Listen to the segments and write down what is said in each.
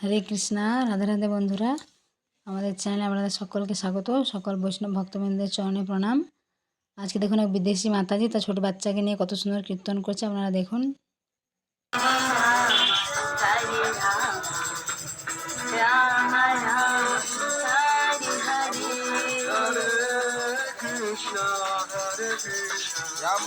হরে কৃষ্ণা রাধে রাধে বন্ধুরা আমাদের চ্যানেলে আপনাদের সকলকে স্বাগত সকল বৈষ্ণব ভক্তবৃন্দের চরণে প্রণাম আজকে দেখুন এক বিদেশি মাতাজি তার ছোট বাচ্চাকে নিয়ে কত সুন্দর কীর্তন করছে আপনারা দেখুন রাম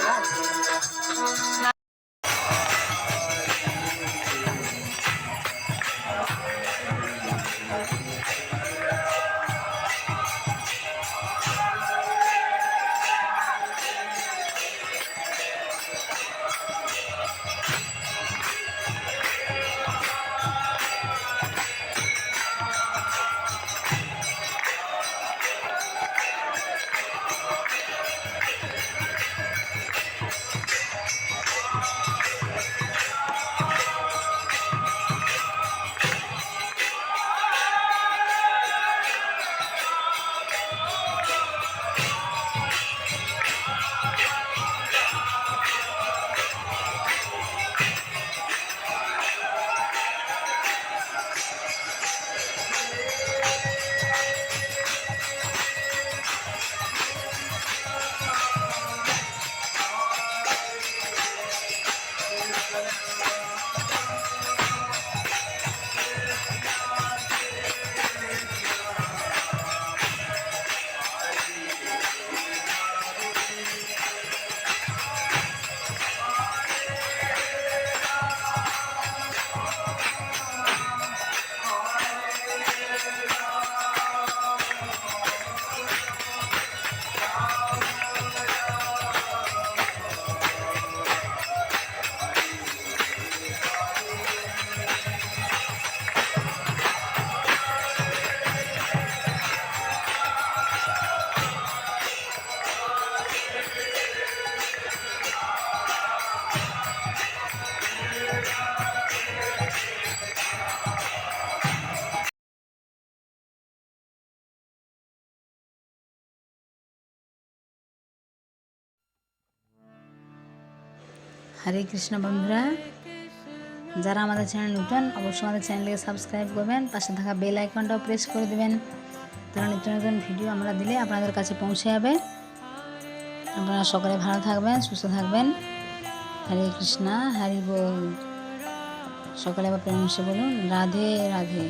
হরে কৃষ্ণ বন্ধুরা, যারা আমাদের চ্যানেল নতুন, অবশ্যই আমাদের চ্যানেলকে সাবস্ক্রাইব করবেন, পাশে থাকা বেল আইকনটাও প্রেস করে দেবেন তারা নিত্য নতুন ভিডিও আমরা দিলে আপনাদের কাছে পৌঁছে যাবে। আপনারা সকলে ভালো থাকবেন, সুস্থ থাকবেন। হরে কৃষ্ণা, হরি বল। সকলে আবার প্রেমসে বলুন, রাধে রাধে।